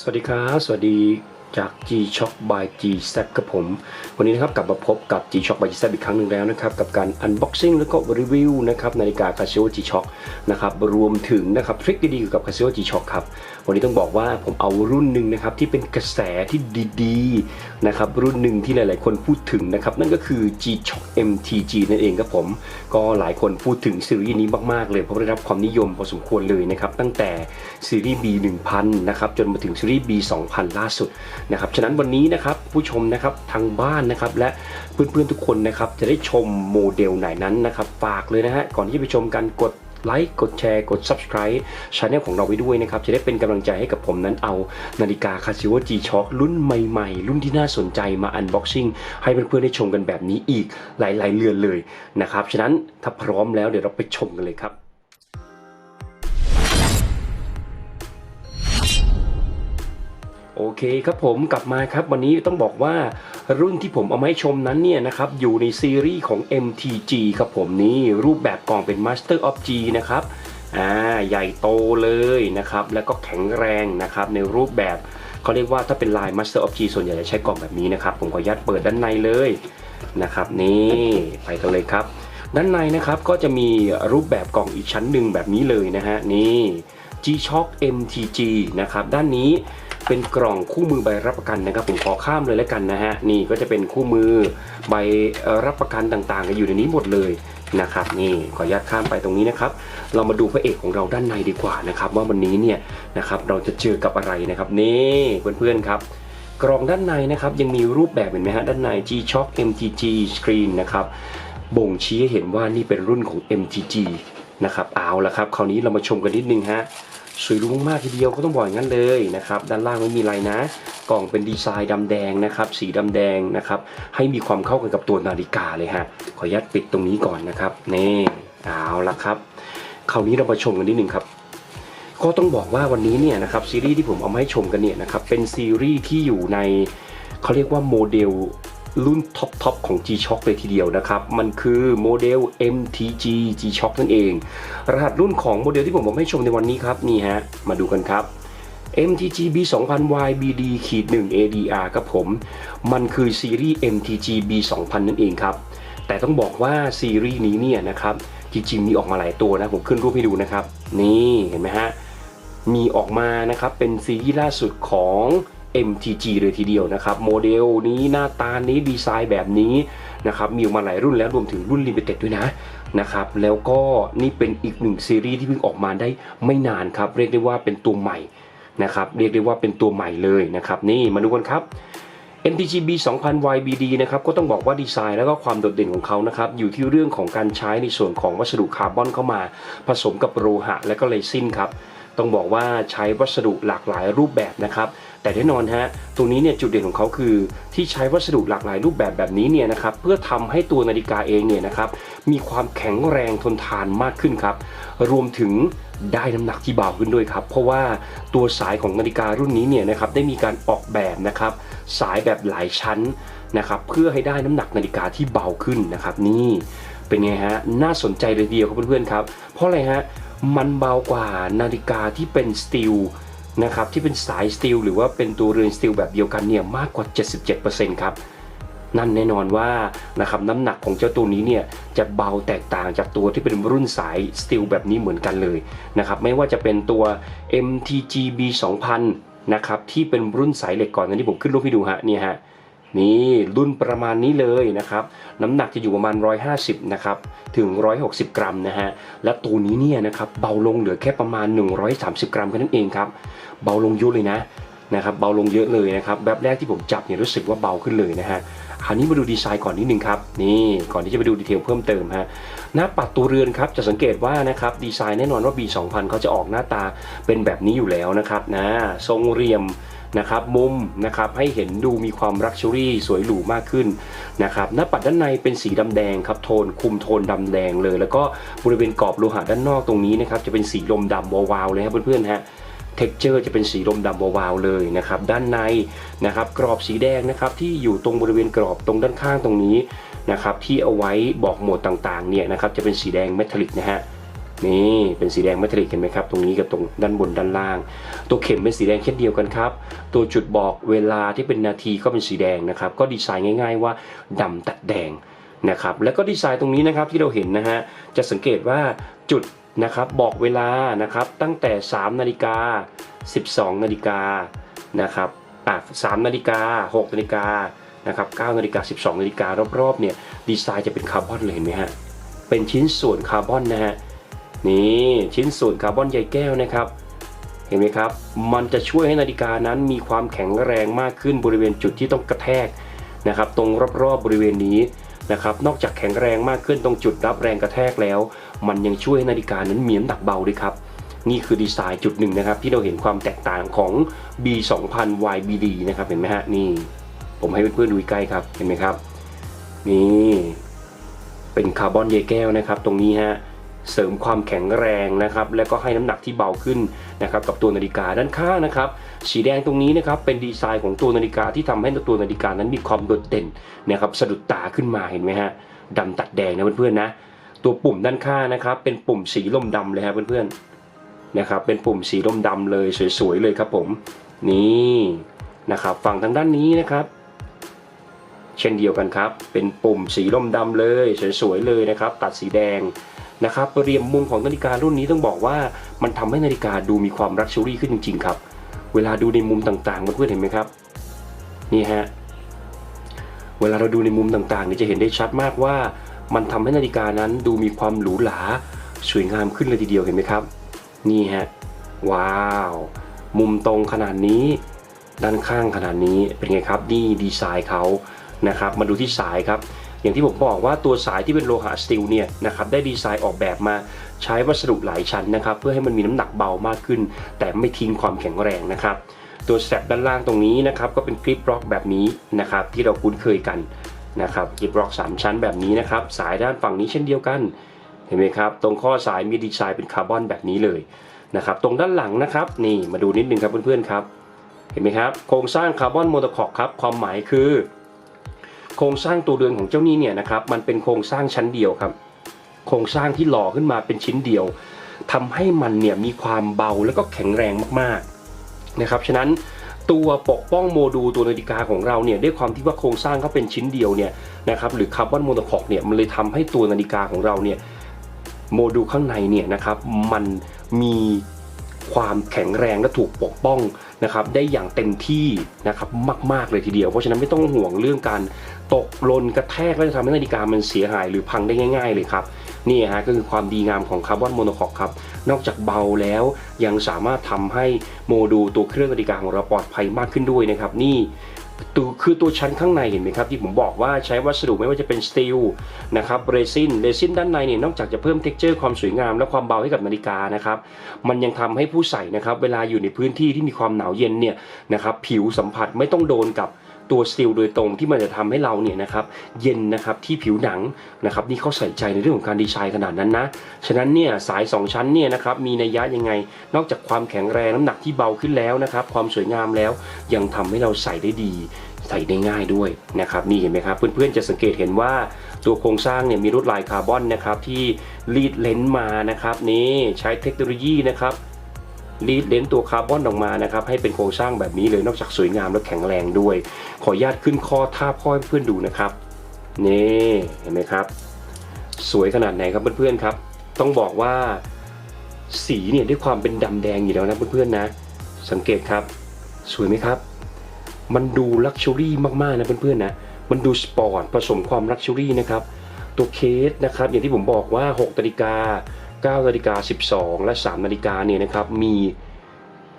สวัสดีครับ สวัสดี จาก G Shock by G s a p กับผม วันนี้นะครับกลับมาพบกับ G Shock by G s a p อีกครั้งหนึ่งแล้วนะครับกับการ unboxing แล้วก็รีวิวนะครับนาฬิกา Casio G Shock นะครับรวมถึงนะครับทริคดีๆเกี่ยวกับ Casio G Shock ครับวันนี้ต้องบอกว่าผมเอารุ่นหนึ่งนะครับที่เป็นกระแสที่ดีๆนะครับรุ่นหนึ่งที่หลายๆ คนพูดถึงนะครับนั่นก็คือ G Shock MTG นั่นเองครับผมก็หลายคนพูดถึงซีรีส์นี้มากๆเลยเพราะได้รับความนิยมพอสมควรเลยนะครับตั้งแต่ซีรีส์ B 1000นะครับจนมาถึงซีรีส์ B 2000 ล่าสุดนะครับฉะนั้นวันนี้นะครับผู้ชมนะครับทางบ้านนะครับและเพื่อนๆทุกคนนะครับจะได้ชมโมเดลไหนนั้นนะครับฝากเลยนะฮะก่อนที่จะไปชมกันกดไลค์กดแชร์กด subscribe ช anel ของเราไว้ด้วยนะครับ จะได้เป็นกำลังใจให้กับผมนั้นเอานาฬิกา Casio G Shock รุ่นใหม่ๆ รุ่นที่น่าสนใจมา unboxing ให้เพื่อนๆได้ชมกันแบบนี้อีกหลายๆเรือนเลยนะครับ ฉะนั้นถ้าพร้อมแล้วเดี๋ยวเราไปชมกันเลยครับ โอเคครับผมกลับมาครับวันนี้ต้องบอกว่ารุ่นที่ผมเอามาให้ชมนั้นเนี่ยนะครับอยู่ในซีรีส์ของ MTG ครับผมนี่รูปแบบกล่องเป็น Master of G นะครับอ่าใหญ่โตเลยนะครับแล้วก็แข็งแรงนะครับในรูปแบบเขาเรียกว่าถ้าเป็นลาย Master of G ส่วนใหญ่จะใช้กล่องแบบนี้นะครับผมขออนุญาตเปิดด้านในเลยนะครับนี่ไปกันเลยครับ ด้านในนะครับก็จะมีรูปแบบกล่องอีกชั้นหนึ่งแบบนี้เลยนะฮะนี่ G-Shock MTG นะครับด้านนี้ เป็นกล่องคู่มือใบรับประกันนะครับ ผมขอข้ามเลยแล้วกันนะฮะนี่ก็จะเป็นคู่มือใบรับประกันต่างๆอยู่ในนี้หมดเลยนะครับนี่ขออนุญาตข้ามไปตรงนี้นะครับ เรามาดูพระเอกของเราด้านในดีกว่านะครับ ว่าวันนี้เนี่ยนะครับเราจะเจอกับอะไรนะครับนี่เพื่อนๆครับ กล่องด้านในนะครับยังมีรูปแบบเห็นไหมฮะด้านใน G-Shock MTG Screen นะครับบ่งชี้ให้เห็นว่านี่เป็นรุ่นของ MTG นะครับเอาละครับ คราวนี้เรามาชมกันนิดนึงฮะ สวยรู้มากทีเดียวก็ต้องบอกอย่างนั้นเลยนะครับด้านล่างไม่มีอะไรนะ กล่องเป็นดีไซน์ดำแดงนะครับสีดำแดงนะครับให้มีความเข้ากันกับตัวนาฬิกาเลยฮะขออนุญาตปิดตรงนี้ก่อนนะครับนี่เอาละครับคราวนี้เรามาชมกันนิดนึงครับก็ต้องบอกว่าวันนี้เนี่ยนะครับซีรีส์ที่ผมเอามาให้ชมกันเนี่ยนะครับเป็นซีรีส์ที่อยู่ในเขาเรียกว่าโมเดล รุ่นท็อปทอปของ G-Shock เลยทีเดียวนะครับ มันคือโมเดล MTG G-Shock นั่นเอง รหัสรุ่นของโมเดลที่ผมเอามาให้ชมในวันนี้ครับ นี่ฮะ มาดูกันครับ MTG B 2 0 0 Y BD ขีด1 ADR ครับผม มันคือซีรีส์ MTG B 2 0 0 0นั่นเองครับ แต่ต้องบอกว่าซีรีส์นี้เนี่ยนะครับ จริงๆมีออกมาหลายตัวนะ ผมขึ้นรูปให้ดูนะครับ นี่เห็นไหมฮะ มีออกมานะครับ เป็นซีรีส์ล่าสุดของ MTG เลยทีเดียวนะครับ โมเดลนี้หน้าตานี้ดีไซน์แบบนี้นะครับมีออกมาหลายรุ่นแล้วรวมถึงรุ่น Limited ด้วยนะนะครับแล้วก็นี่เป็นอีกหนึ่งซีรีส์ที่เพิ่งออกมาได้ไม่นานครับ เรียกได้ว่าเป็นตัวใหม่นะครับเรียกได้ว่าเป็นตัวใหม่เลยนะครับนี่มาดูกันครับ MTG B 2000 YBD นะครับก็ต้องบอกว่าดีไซน์แล้วก็ความโดดเด่นของเขานะครับอยู่ที่เรื่องของการใช้ในส่วนของวัสดุคาร์บอนเข้ามา ผสมกับโลหะและก็เรซินครับต้องบอกว่าใช้วัสดุหลากหลายรูปแบบนะครับ แต่แน่นอนฮะตรงนี้เนี่ยจุดเด่นของเขาคือที่ใช้วัสดุหลากหลายรูปแบบแบบนี้เนี่ยนะครับเพื่อทำให้ตัวนาฬิกาเองเนี่ยนะครับมีความแข็งแรงทนทานมากขึ้นครับ รวมถึงได้น้ำหนักที่เบาขึ้นด้วยครับ เพราะว่าตัวสายของนาฬิการุ่นนี้เนี่ยนะครับได้มีการออกแบบนะครับสายแบบหลายชั้นนะครับเพื่อให้ได้น้ำหนักนาฬิกาที่เบาขึ้นนะครับ นี่เป็นไงฮะน่าสนใจเลยเดียวครับเพื่อนๆครับ เพราะอะไรฮะมันเบากว่านาฬิกาที่เป็นสตีล นะครับที่เป็นสายสตีลหรือว่าเป็นตัวเรือนสตีลแบบเดียวกันเนี่ยมากกว่า 77%ครับนั่นแน่นอนว่านะครับน้ำหนักของเจ้าตัวนี้เนี่ยจะเบาแตกต่างจากตัวที่เป็นรุ่นสายสตีลแบบนี้เหมือนกันเลยนะครับไม่ว่าจะเป็นตัว MTG B 2000นะครับที่เป็นรุ่นสายเหล็กก่อนอันนี้ผมขึ้นรูปให้ดูฮะเนี่ยฮะ นี่รุ่นประมาณนี้เลยนะครับ น้ำหนักจะอยู่ประมาณ 150 นะครับ ถึง 160 กรัมนะฮะ และตัวนี้เนี่ยนะครับ เบาลงเหลือแค่ประมาณ 130 กรัมแค่นั้นเองครับ เบาลงเยอะเลยนะนะครับ เบาลงเยอะเลยนะครับ แบบแรกที่ผมจับเนี่ยรู้สึกว่าเบาขึ้นเลยนะฮะคราวนี้มาดูดีไซน์ก่อนนิดนึงครับ นี่ก่อนที่จะไปดูดีเทลเพิ่มเติมฮะหน้าปัดตัวเรือนครับจะสังเกตว่านะครับดีไซน์แน่นอนว่า B 2000 เขาจะออกหน้าตาเป็นแบบนี้อยู่แล้วนะครับนะทรงเรียม นะครับมุมนะครับให้เห็นดูมีความรักชัวรี่สวยหรูมากขึ้นนะครับหน้าปัดด้านในเป็นสีดำแดงครับโทนคุมโทนดำแดงเลย แล้วก็บริเวณกรอบโลหะด้านนอกตรงนี้นะครับจะเป็นสีลมดำวาวๆเลยครับเพื่อนๆฮะเท็กเจอร์จะเป็นสีลมดำวาวๆเลยนะครับด้านในนะครับกรอบสีแดงนะครับที่อยู่ตรงบริเวณกรอบตรงด้านข้างตรงนี้นะครับที่เอาไว้บอกโหมดต่างๆเนี่ยนะครับจะเป็นสีแดงเมทัลลิกนะฮะ นี่เป็นสีแดงเมทัลลิกเห็นไหมครับ ตรงนี้กับตรงด้านบนด้านล่าง ตัวเข็มเป็นสีแดงเช่นเดียวกันครับ ตัวจุดบอกเวลาที่เป็นนาทีก็เป็นสีแดงนะครับ ก็ดีไซน์ง่าย ๆ ว่าดำตัดแดงนะครับ แล้วก็ดีไซน์ตรงนี้นะครับที่เราเห็นนะฮะ จะสังเกตว่าจุดนะครับบอกเวลานะครับตั้งแต่ 3 นาฬิกา 12 นาฬิกานะครับอะ3นาฬิกา 6 นาฬิกานะครับ9นาฬิกา 12 นาฬิการอบๆเนี่ยดีไซน์จะเป็นคาร์บอนเลยเห็นไหมฮะ เป็นชิ้นส่วนคาร์บอนนะฮะ นี่ชิ้นส่วนคาร์บอนใยแก้วนะครับ เห็นไหมครับ มันจะช่วยให้นาฬิกานั้นมีความแข็งแรงมากขึ้นบริเวณจุดที่ต้องกระแทกนะครับ ตรงรอบๆบริเวณนี้นะครับ นอกจากแข็งแรงมากขึ้นตรงจุดรับแรงกระแทกแล้ว มันยังช่วยให้นาฬิกานั้นมีน้ำหนักเบาด้วยครับนี่คือดีไซน์จุดหนึ่งนะครับ ที่เราเห็นความแตกต่างของ B 2 0 0 0 YBD นะครับเห็นไหมฮะนี่ ผมให้เพื่อนๆดูใกล้ครับเห็นไหมครับ นี่ เป็นคาร์บอนใยแก้วนะครับ ตรงนี้ฮะ เสริมความแข็งแรงนะครับ แล้วก็ให้น้ำหนักที่เบาขึ้นนะครับกับตัวนาฬิกาด้านข้างนะครับ สีแดงตรงนี้นะครับเป็นดีไซน์ของตัวนาฬิกาที่ทำให้ตัวนาฬิกานั้นมีความโดดเด่นนะครับสะดุดตาขึ้นมาเห็นไหมฮะดำตัดแดงนะเพื่อนๆนะตัวปุ่มด้านข้างนะครับ เป็นปุ่มสีลมดำเลยครับเพื่อนๆนะครับเป็นปุ่มสีลมดำเลยสวยๆเลยครับผมนี่นะครับฝั่งทางด้านนี้นะครับ เช่นเดียวกันครับ เป็นปุ่มสีลมดำเลยสวยๆเลยนะครับ ตัดสีแดง นะครับเรียมมุมของนาฬิการุ่นนี้ต้องบอกว่ามันทำให้นาฬิกาดูมีความรักชูรี่ขึ้นจริงๆครับ เวลาดูในมุมต่างๆเพื่อนๆเห็นไหมครับ นี่ฮะ เวลาเราดูในมุมต่างๆเนี่ยจะเห็นได้ชัดมากว่า มันทำให้นาฬิกานั้นดูมีความหรูหราสวยงามขึ้นเลยทีเดียวเห็นไหมครับ นี่ฮะ ว้าว มุมตรงขนาดนี้ ด้านข้างขนาดนี้เป็นไงครับ นี่ดีไซน์เขานะครับ มาดูที่สายครับ อย่างที่ผมบอกว่าตัวสายที่เป็นโลหะสตีลเนี่ยนะครับได้ดีไซน์ออกแบบมาใช้วัสดุหลายชั้นนะครับเพื่อให้มันมีน้ำหนักเบามากขึ้น แต่ไม่ทิ้งความแข็งแรงนะครับตัวแตปด้านล่างตรงนี้นะครับก็เป็นกริปบล็อกแบบนี้นะครับที่เราคุ้นเคยกันนะครับกริปบล็อก3 ชั้นแบบนี้นะครับสายด้านฝั่งนี้เช่นเดียวกันเห็นไหมครับตรงข้อสายมีดีไซน์เป็นคาร์บอนแบบนี้เลยนะครับตรงด้านหลังนะครับนี่มาดูนิดนึงครับเพื่อนๆครับเห็นไหมครับโครงสร้างคาร์บอนโมโนคอกครับความหมายคือ โครงสร้างตัวเรือนของเจ้านี้เนี่ยนะครับมันเป็นโครงสร้างชั้นเดียวครับ โครงสร้างที่หล่อขึ้นมาเป็นชิ้นเดียวทำให้มันเนี่ยมีความเบาแล้วก็แข็งแรงมากๆนะครับ ฉะนั้นตัวปกป้องโมดูลตัวนาฬิกาของเราเนี่ยด้วยความที่ว่าโครงสร้างเขาเป็นชิ้นเดียวเนี่ยนะครับหรือคาร์บอนโมโนคอกเนี่ยมันเลยทำให้ตัวนาฬิกาของเราเนี่ยโมดูลข้างในเนี่ยนะครับมันมีความแข็งแรงและถูกปกป้องนะครับได้อย่างเต็มที่นะครับมาก ๆ เลยทีเดียว เพราะฉะนั้นไม่ต้องห่วงเรื่องการ ตกหล่นกระแทกแล้วจะทำให้นาฬิกามันเสียหายหรือพังได้ง่าย ๆ เลยครับนี่ฮะก็คือความดีงามของคาร์บอนโมโนคอกครับนอกจากเบาแล้วยังสามารถทำให้โมดูลตัวเครื่องนาฬิกาของเราปลอดภัยมากขึ้นด้วยนะครับนี่ตัวคือตัวชั้นข้างในเห็นไหมครับ ที่ผมบอกว่าใช้วัสดุไม่ว่าจะเป็นสตีลนะครับเรซินเรซินด้านในเนี่ยนอกจากจะเพิ่มเท็กเจอร์ความสวยงามและความเบาให้กับนาฬิกานะครับมันยังทำให้ผู้ใส่นะครับเวลาอยู่ในพื้นที่ที่มีความหนาวเย็นเนี่ยนะครับผิวสัมผัสไม่ต้องโดนกับ ตัวสตีลโดยตรงที่มันจะทำให้เราเนี่ยนะครับเย็นนะครับที่ผิวหนังนะครับนี่เขาใส่ใจในเรื่องของการดีไซน์ขนาดนั้นนะฉะนั้นเนี่ยสาย 2 ชั้นเนี่ยนะครับมีนัยยะยังไง นอกจากความแข็งแรงน้ำหนักที่เบาขึ้นแล้วนะครับความสวยงามแล้วยังทำให้เราใส่ได้ดีใส่ได้ง่ายด้วยนะครับนี่เห็นไหมครับ เพื่อนๆจะสังเกตเห็นว่าตัวโครงสร้างเนี่ยมีลวดลายคาร์บอนนะครับที่รีดเลนส์มานะครับนี่ใช้เทคโนโลยีนะครับ รีดเลนส์ตัวคาร์บอนออกมานะครับให้เป็นโครงสร้างแบบนี้เลยนอกจากสวยงามและแข็งแรงด้วย ขออนุญาตขึ้นข้อท่าบข้อให้เพื่อนดูนะครับนี่เห็นไหมครับ สวยขนาดไหนครับเพื่อนๆครับ ต้องบอกว่าสีเนี่ยด้วยความเป็นดำแดงอยู่แล้วนะเพื่อนๆนะ สังเกตครับ สวยไหมครับ มันดูลักชัวรี่มากๆนะเพื่อนๆนะมันดูสปอร์ตผสมความลักชัวรี่นะครับตัวเคสนะครับอย่างที่ผมบอกว่า 6 นาฬิกา 9นาฬิกา12 และ 3นาฬิกาเนี่ยนะครับมี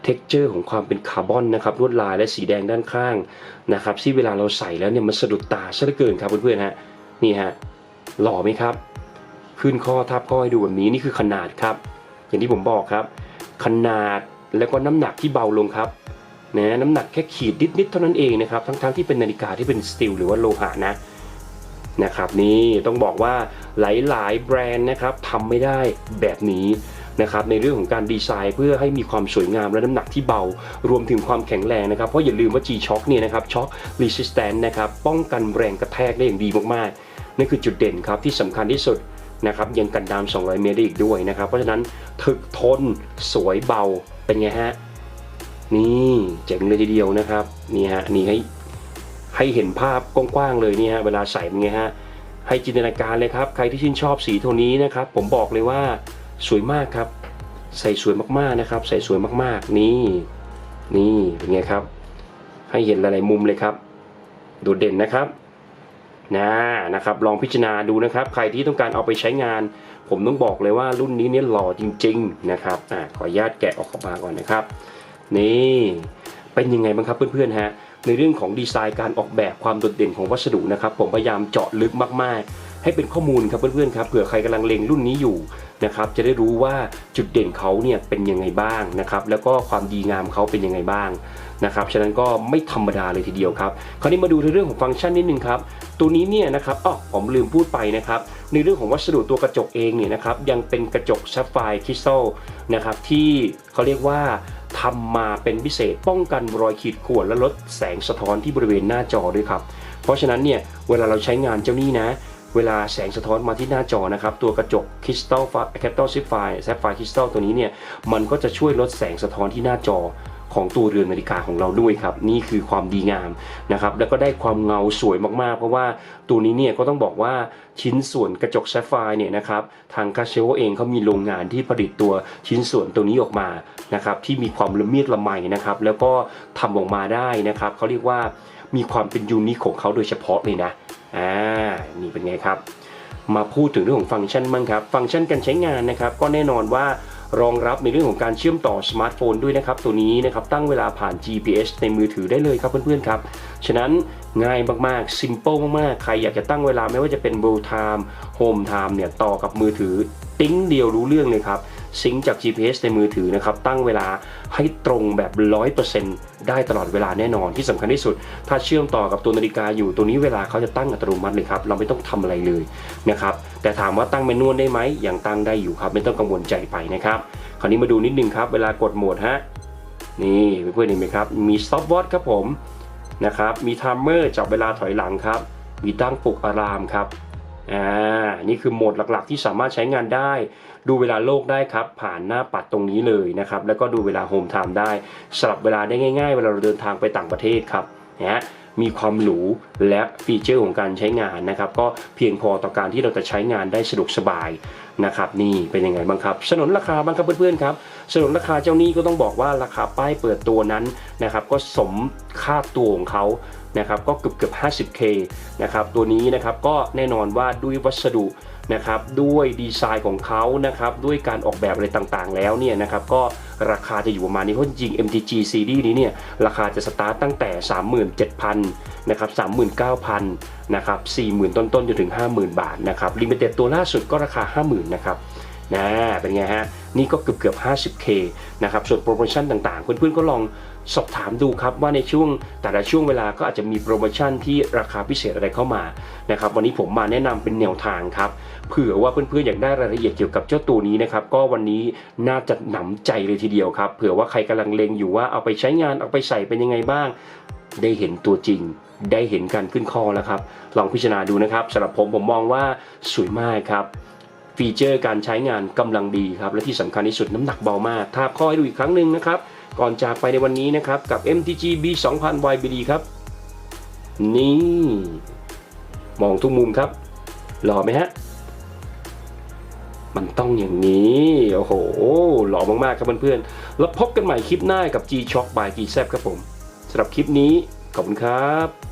เท็กเจอร์ของความเป็นคาร์บอนนะครับลวดลายและสีแดงด้านข้างนะครับที่เวลาเราใส่แล้วเนี่ยมันสะดุดตาซะเหลือเกินครับเพื่อนๆฮะนี่ฮะหล่อไหมครับ ขึ้นข้อทับข้อให้ดูแบบนี้นี่คือขนาดครับ อย่างที่ผมบอกครับ ขนาดแล้วก็น้ำหนักที่เบาลงครับนะน้ำหนักแค่ขีดนิดๆเท่านั้นเองนะครับทั้งๆที่เป็นนาฬิกาที่เป็นสตีลหรือว่าโลหะนะ นะครับนี่ต้องบอกว่าหลายๆ แบรนด์นะครับทำไม่ได้แบบนี้นะครับในเรื่องของการดีไซน์เพื่อให้มีความสวยงามและน้ำหนักที่เบา รวมถึงความแข็งแรงนะครับ เพราะอย่าลืมว่า G-Shock เนี่ยนะครับ Shock Resistant นะครับป้องกันแรงกระแทกได้อย่างดีมากๆนั่นคือจุดเด่นครับที่สำคัญที่สุดนะครับยังกันดาม 200 เมตรได้อีกด้วยนะครับ เพราะฉะนั้นถึกทนสวยเบาเป็นไงฮะนี่เจ๋งเลยทีเดียวนะครับนี่ฮะนี่ให้ ให้เห็นภาพกว้างๆเลยนี่ฮะเวลาใส่เป็นไงฮะให้จินตนาการเลยครับ ใครที่ชื่นชอบสีโทนนี้นะครับ ผมบอกเลยว่าสวยมากครับ ใส่สวยมากๆนะครับ ใส่สวยมากๆนี่ นี่เป็นไงครับ ให้เห็นหลายๆมุมเลยครับโดดเด่นนะครับนะนะครับ ลองพิจารณาดูนะครับ ใครที่ต้องการเอาไปใช้งาน ผมต้องบอกเลยว่ารุ่นนี้เนี่ยหล่อจริง ๆ นะครับอ่าขออนุญาตแกะออกมาก่อนนะครับ นี่ เป็นยังไงบ้างครับเพื่อนๆฮะในเรื่องของดีไซน์การออกแบบความโดดเด่นของวัสดุนะครับผมพยายามเจาะลึกมากๆ ให้เป็นข้อมูลครับเพื่อนๆครับเผื่อใครกำลังเลงรุ่นนี้อยู่นะครับจะได้รู้ว่าจุดเด่นเขาเนี่ยเป็นยังไงบ้างนะครับแล้วก็ความดีงามเขาเป็นยังไงบ้างนะครับฉะนั้นก็ไม่ธรรมดาเลยทีเดียวครับคราวนี้มาดูในเรื่องของฟังก์ชันนิดนึงครับตัวนี้เนี่ยนะครับอ๋อผมลืมพูดไปนะครับในเรื่องของวัสดุตัวกระจกเองเนี่ยนะครับยังเป็นกระจกแซฟไฟร์คริสตัลนะครับที่เขาเรียกว่า ทำมาเป็นพิเศษป้องกันรอยขีดข่วนและลดแสงสะท้อนที่บริเวณหน้าจอด้วยครับ เพราะฉะนั้นเนี่ยเวลาเราใช้งานเจ้านี้นะ เวลาแสงสะท้อนมาที่หน้าจอนะครับ ตัวกระจกคริสตัลแคปตัลซิฟายแซฟไฟคริสตัลตัวนี้เนี่ยมันก็จะช่วยลดแสงสะท้อนที่หน้าจอ ของตัวเรือนนาฬิกาของเราด้วยครับ นี่คือความดีงามนะครับแล้วก็ได้ความเงาสวยมากๆ เพราะว่าตัวนี้เนี่ยก็ต้องบอกว่าชิ้นส่วนกระจกแซฟไฟเนี่ยนะครับทางคาเชโอเองเขามีโรงงานที่ผลิตตัวชิ้นส่วนตัวนี้ออกมานะครับที่มีความละเมียดละไมนะครับแล้วก็ทำออกมาได้นะครับเขาเรียกว่ามีความเป็นยูนิคของเขาโดยเฉพาะเลยนะอ่านี่เป็นไงครับ มาพูดถึงเรื่องของฟังก์ชันบ้างครับ ฟังก์ชันการใช้งานนะครับ ก็แน่นอนว่า รองรับในเรื่องของการเชื่อมต่อสมาร์ทโฟนด้วยนะครับ ตัวนี้นะครับตั้งเวลาผ่าน GPS ในมือถือได้เลยครับเพื่อนๆครับ ฉะนั้นง่ายมากๆ simple มากๆ ใครอยากจะตั้งเวลาไม่ว่าจะเป็น World Time Home Time เนี่ยต่อกับมือถือติ้งเดียวรู้เรื่องเลยครับ ซิงจาก GPS ในมือถือนะครับ ตั้งเวลาให้ตรงแบบ 100%ได้ตลอดเวลาแน่นอนที่สำคัญที่สุด ถ้าเชื่อมต่อกับตัวนาฬิกาอยู่ตัวนี้เวลาเขาจะตั้งอัตโนมัติเลยครับ เราไม่ต้องทำอะไรเลยนะครับ แต่ถามว่าตั้งเมนวลได้ไหมอยังตั้งได้อยู่ครับ ไม่ต้องกังวลใจไปนะครับ คราวนี้มาดูนิดนึงครับ เวลากดโหมดฮะนี่เพื่อนๆเห็นไหมครับ มี stop watch ครับผมนะครับมี timer จับเวลาถอยหลังครับ มีตั้งปลุกอะลามครับอ่านี่คือโหมดหลักๆ ที่สามารถใช้งานได้ ดูเวลาโลกได้ครับ ผ่านหน้าปัดตรงนี้เลยนะครับ แล้วก็ดูเวลาโฮมไทม์ได้สลับเวลาได้ง่ายๆ เวลาเราเดินทางไปต่างประเทศครับนะฮะมีความหรูและฟีเจอร์ของการใช้งานนะครับ ก็เพียงพอต่อการที่เราจะใช้งานได้สะดวกสบายนะครับ นี่เป็นยังไงบ้างครับสนนราคาบ้างครับเพื่อนๆครับสนนราคาเจ้านี้ก็ต้องบอกว่าราคาป้ายเปิดตัวนั้นนะครับ ก็สมค่าตัวของเขานะครับ ก็เกือบเกือบ 50k นะครับตัวนี้นะครับก็แน่นอนว่าด้วยวัสดุ นะครับด้วยดีไซน์ของเขานะครับด้วยการออกแบบอะไรต่างๆ แล้วเนี่ยนะครับก็ราคาจะอยู่ประมาณนี้เพราะจริง MTG Series นี้เนี่ยราคาจะสตาร์ตตั้งแต่ 37,000นะครับ39,000นะครับ40,000 ต้นๆจนถึง 50,000 บาทนะครับลิมิเต็ดตัวล่าสุดก็ราคา 50,000นะครับนะเป็นไงฮะนี่ก็เกือบเกือบ 50k นะครับส่วนโปรโมชั่นต่างๆ เพื่อนๆก็ลอง สอบถามดูครับว่าในช่วงแต่ละช่วงเวลาก็อาจจะมีโปรโมชั่นที่ราคาพิเศษอะไรเข้ามานะครับวันนี้ผมมาแนะนำเป็นแนวทางครับเผื่อว่าเพื่อนๆอยากได้รายละเอียดเกี่ยวกับเจ้าตัวนี้นะครับก็วันนี้น่าจะหนำใจเลยทีเดียวครับเผื่อว่าใครกำลังเลงอยู่ว่าเอาไปใช้งานเอาไปใส่เป็นยังไงบ้าง ได้เห็นตัวจริงได้เห็นการขึ้นคอแล้วครับ ลองพิจารณาดูนะครับสำหรับผมผมมองว่าสวยมากครับ ฟีเจอร์การใช้งานกำลังดีครับ และที่สำคัญที่สุดน้ำหนักเบามาก ถ้าข้อให้ดูอีกครั้งหนึ่งนะครับ ก่อนจากไปในวันนี้นะครับ กับ MTG B 2 0 0 YBD ครับ นี่ มองทุกมุมครับ หล่อไหมฮะ มันต้องอย่างนี้ โอ้โห หล่อมาก ๆ ครับเพื่อนๆ แล้วพบกันใหม่คลิปหน้ากับ G Shock by G z ครับผมสำหรับคลิปนี้ ขอบคุณครับ